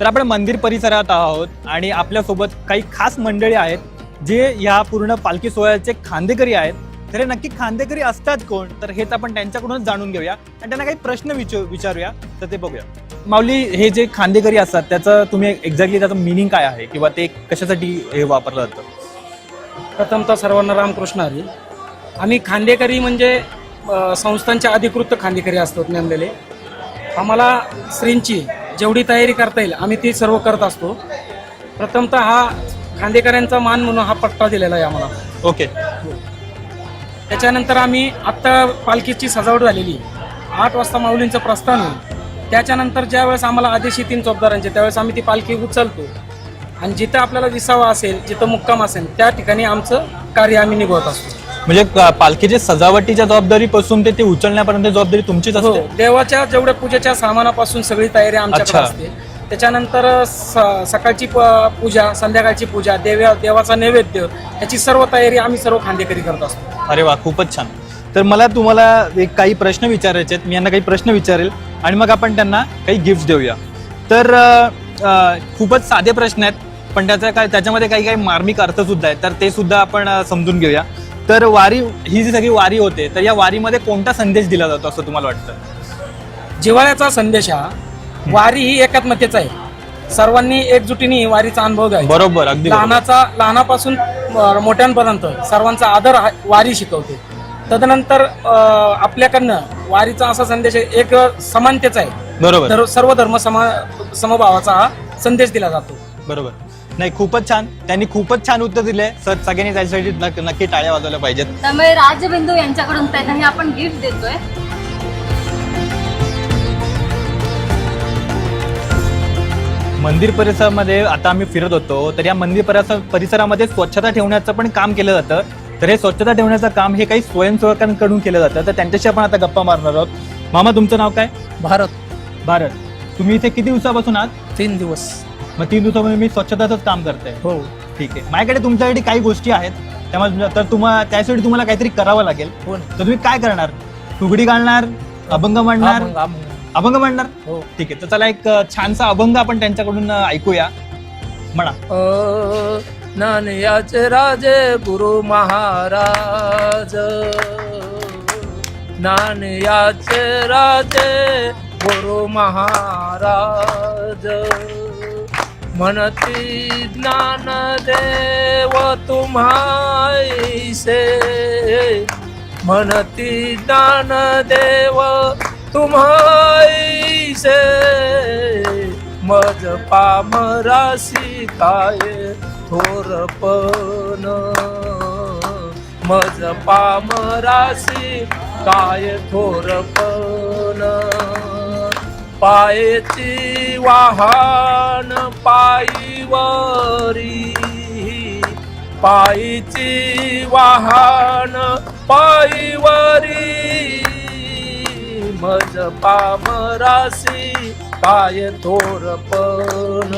तर आपण मंदिर परिसरात आहोत आणि आपल्यासोबत काही खास मंडळी आहेत जे या पूर्ण पालखी सोहळ्याचे खांदेकरी आहेत. तर हे नक्की खांदेकरी असतात कोण? तर हेच आपण त्यांच्याकडूनच जाणून घेऊया आणि त्यांना काही प्रश्न विचार विचारूया तर ते बघूया. माऊली हे जे खांदेकरी असतात त्याचं तुम्ही एक्झॅक्टली त्याचं मिनिंग काय आहे? किंवा ते कशासाठी हे वापरलं जातं? प्रथमतः सर्वांना रामकृष्ण हरी. आम्ही खांदेकरी म्हणजे अ, संस्थांचे अधिकृत खांदेकरी असतात नेमलेले. आम्हाला श्रींची जेवढी तयारी करता येईल आम्ही ती सर्व करत असतो. प्रथमतः हा खांदेकऱ्यांचा मान म्हणून हा पट्टा दिलेला आहे आम्हाला. ओके. त्याच्यानंतर आम्ही आत्ता पालखीची सजावट झालेली आठ वाजता माऊलींचं प्रस्थान होईल. त्याच्यानंतर ज्यावेळेस आम्हाला आदेश येतील चौकदारांचे त्यावेळेस आम्ही ती पालखी उचलतो. आणि जिथं आपल्याला विसावा असेल जिथं मुक्काम असेल त्या ठिकाणी आमचं कार्य आम्ही निभवत असतो. म्हणजे पालखीच्या सजावटीच्या जबाबदारीपासून ते ते उचलण्यापर्यंत जबाबदारी तुमचीच हो असते? देवाच्या जेवढ्या पूजेच्या सामानापासून सगळी तयारी आमच्याकडे अच्छा. असते. त्याच्यानंतर सकाळची पूजा संध्याकाळची पूजा देव्या देवाचा नैवेद्य याची सर्व तयारी आम्ही सर्व खांदेकरी करत असतो. अरे वा खूपच छान. तर मला तुम्हाला एक काही प्रश्न विचारायचे आहेत. मी यांना काही प्रश्न विचारेल आणि मग आपण त्यांना काही गिफ्ट देऊया. तर खूपच साधे प्रश्न आहेत पण त्याचा काय त्याच्यामध्ये काही काही मार्मिक अर्थ सुद्धा आहेत. तर ते सुद्धा आपण समजून घेऊया. तर वारी ही जी सगळी वारी होते तर या वारीमध्ये कोणता संदेश दिला जातो असं तुम्हाला वाटतं? जिव्हाळ्याचा संदेश हा वारी ही एकात्मतेचा आहे. सर्वांनी एकजुटीने ही वारीचा अनुभव घ्यायचा. बरोबर अगदी. लहानाचा लहानापासून अ, मोठ्यांपर्यंत सर्वांचा आदर हा- वारी शिकवते. तदनंतर अ, आपल्याकडनं वारीचा असा संदेश आहे एक समानतेचा आहे. बरोबर. धर- सर्व धर्म समा समभावाचा हा संदेश दिला जातो. बरोबर. नाही खूपच छान. त्यांनी खूपच छान उत्तर दिले सर सगळ्यांनी त्याच्यासाठी नक्की- टाळ्या वाजवल्या पाहिजेत. त्यामुळे राजबिंदू यांच्याकडून त्यांना हे आपण गिफ्ट देतोय. मंदिर परिसरामध्ये आता आम्ही फिरत होतो तर या मंदिर परिसर परिसरामध्ये स्वच्छता ठेवण्याचं पण काम केलं जातं. तर हे स्वच्छता ठेवण्याचं काम हे काही स्वयंसेवकांकडून केलं जातं तर त्यांच्याशी आपण आता गप्पा मारणार आहोत. मामा तुमचं नाव काय? भारत. भारत. तुम्ही इथे किती दिवसापासून आहात? तीन दिवस. मग तीन दिवसामध्ये मी स्वच्छताच काम करते. हो. ठीक आहे. माझ्याकडे तुमच्यासाठी काही गोष्टी आहेत. त्यामुळे तर तुम्हाला त्यासाठी तुम्हाला काहीतरी करावं लागेल. हो. तर तुम्ही काय करणार? फुगडी घालणार अभंग म्हणणार अभंग म्हणणार हो. ठीक आहे. तर चला एक अ, छानसा अभंग आपण त्यांच्याकडून अ, ऐकूया. म्हणा. नानयाचे राजे गुरु महाराज. नानयाचे राजे गुरु महाराज. म्हणती ज्ञान देव तुम्हाईसे म्हणती ज्ञान देव तुम्हाईसे मज पामरासी काय थोरपण मज पामरासी काय थोरपण पायची वाहन पायीवरी. पायीची वाहन पायीवरी. मज पामरासी काय थोरपण.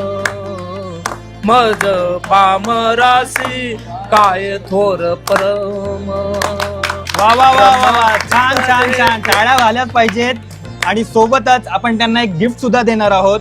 मज पामरासी काय थोर परम वा वा वा वा. वा छान छान छान. टाळ्या झाल्याच पाहिजेत. आणि सोबतच आपण त्यांना एक गिफ्ट सुद्धा देणार आहोत.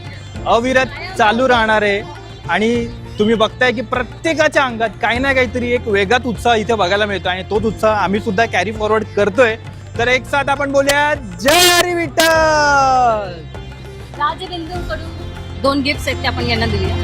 अविरत चालू राहणार आहे. आणि तुम्ही बघताय की प्रत्येकाच्या अंगात काही ना काहीतरी एक वेगात उत्साह इथे बघायला मिळतो. आणि तोच उत्साह आम्ही सुद्धा कॅरी फॉरवर्ड करतोय. तर एक साथ आपण बोलूया जय हरी विठ्ठल! राजबिंदूकडून दोन गिफ्ट आहेत ते आपण यांना देऊया.